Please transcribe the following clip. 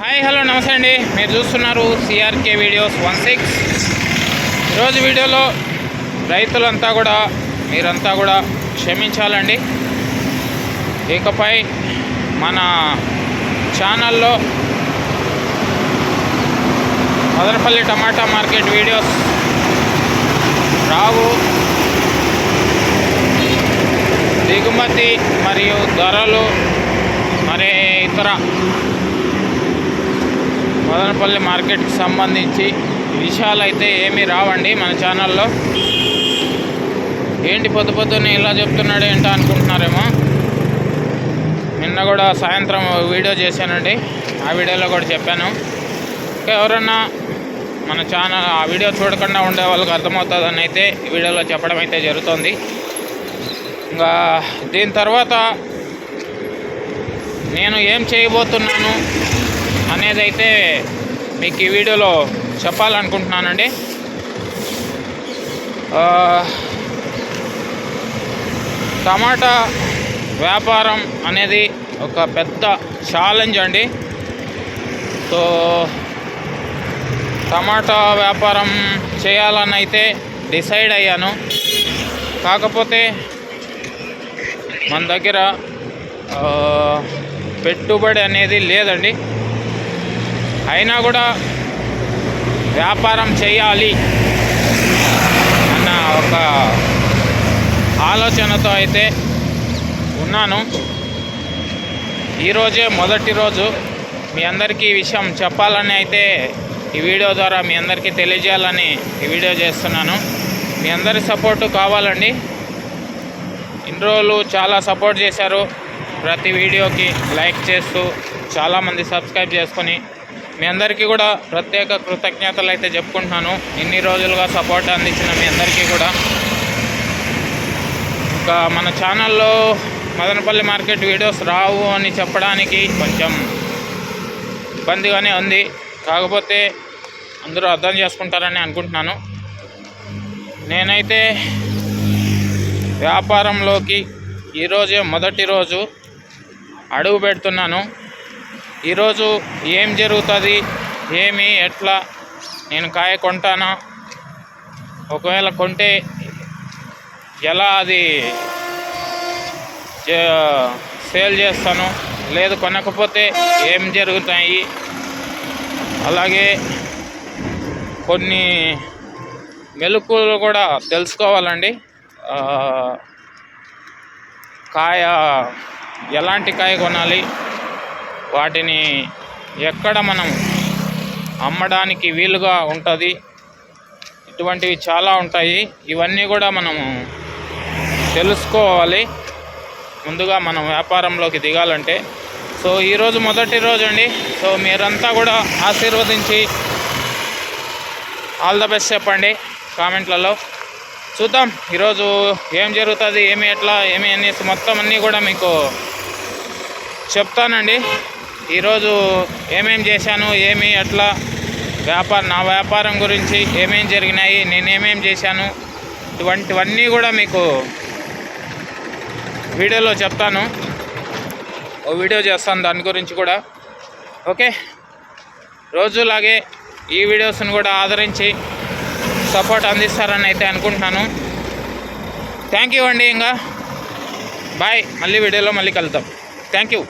Hi hello నమస్తే అండి. మీరు చూస్తున్నారు సిఆర్కే వీడియోస్ వన్ సిక్స్ ఈరోజు వీడియోలో రైతులంతా కూడా మీరంతా కూడా క్షమించాలండి. ఇకపై మన ఛానల్లో మదనపల్లి టమాటా మార్కెట్ వీడియోస్ రావు. దిగుమతి మరియు ధరలు మరి ఇతర మదనపల్లి మార్కెట్కి సంబంధించి విషయాలు అయితే ఏమీ రావండి మన ఛానల్లో. ఏంటి పొద్దు పొద్దున్నే ఇలా చెప్తున్నాడు ఏంటో అనుకుంటున్నారేమో? నిన్న కూడా సాయంత్రం వీడియో చేశానండి. ఆ వీడియోలో కూడా చెప్పాను. ఇంకా ఎవరన్నా మన ఛానల్ ఆ వీడియో చూడకుండా ఉండే వాళ్ళకి అర్థమవుతుందని అయితే వీడియోలో చెప్పడం అయితే జరుగుతుంది. ఇంకా దీని తర్వాత నేను ఏం చేయబోతున్నాను? అనేది అయితే మీకు ఈ వీడియోలో చెప్పాలనుకుంటున్నానండి. టమాటా వ్యాపారం అనేది ఒక పెద్ద ఛాలెంజ్ అండి. సో టమాటా వ్యాపారం చేయాలని అయితే డిసైడ్ అయ్యాను. కాకపోతే మన దగ్గర పెట్టుబడి అనేది లేదండి. అయినా కూడా వ్యాపారం చేయాలి అన్న ఒక ఆలోచనతో అయితే ఉన్నాను. ఈరోజే మొదటి రోజు మీ అందరికీ ఈ విషయం చెప్పాలని అయితే ఈ వీడియో ద్వారా మీ అందరికీ తెలియజేయాలని ఈ వీడియో చేస్తున్నాను. మీ అందరి సపోర్టు కావాలండి. ఇన్ని రోజులు చాలా సపోర్ట్ చేశారు. ప్రతి వీడియోకి లైక్ చేస్తూ చాలామంది సబ్స్క్రైబ్ చేసుకొని మీ అందరికీ కూడా ప్రత్యేక కృతజ్ఞతలు అయితే చెప్పుకుంటున్నాను. ఇన్ని రోజులుగా సపోర్ట్ అందించిన మీ అందరికీ కూడా. ఇంకా మన ఛానల్లో మదనపల్లి మార్కెట్ వీడియోస్ రావు అని చెప్పడానికి కొంచెం ఇబ్బందిగానే ఉంది. కాకపోతే అందరూ అర్థం చేసుకుంటారని అనుకుంటున్నాను. నేనైతే వ్యాపారంలోకి ఈరోజే మొదటి రోజు అడుగు పెడుతున్నాను. ఈరోజు ఏం జరుగుతుంది? ఏమి? ఎట్లా? నేను కాయ కొంటానా? ఒకవేళ కొంటే ఎలా అది చే- సేల్ చేస్తాను? లేదు కొనకపోతే ఏం జరుగుతాయి? అలాగే కొన్ని మెలకువలు కూడా తెలుసుకోవాలండి. కాయ ఎలాంటి కాయ కొనాలి? వాటిని ఎక్కడ మనం అమ్మడానికి వీలుగా ఉంటుంది. ఇటువంటివి చాలా ఉంటాయి. ఇవన్నీ కూడా మనము తెలుసుకోవాలి. ముందుగా మనం వ్యాపారంలోకి దిగాలంటే. సో ఈరోజు మొదటి రోజు అండి. సో మీరంతా కూడా ఆశీర్వదించి ఆల్ ద బెస్ట్ చెప్పండి కామెంట్లలో. చూద్దాం ఈరోజు ఏం జరుగుతుంది ఏమి ఎట్లా ఏమి అనేసి మొత్తం అన్నీ కూడా మీకు చెప్తానండి. ఈరోజు ఏమేం చేశాను ఏమి అట్లా వ్యాపార నా వ్యాపారం గురించి ఏమేం జరిగినాయి నేనేమేం చేశాను ఇటువంటివన్నీ కూడా మీకు వీడియోలో చెప్తాను. ఓ వీడియో చేస్తాను దాని గురించి కూడా. ఓకే? రోజులాగే ఈ వీడియోస్ని కూడా ఆదరించి సపోర్ట్ అందిస్తారని అయితే అనుకుంటున్నాను. థ్యాంక్ యూ అండి ఇంకా. బాయ్. మళ్ళీ వీడియోలో మళ్ళీ కలుద్దాం. Thank you.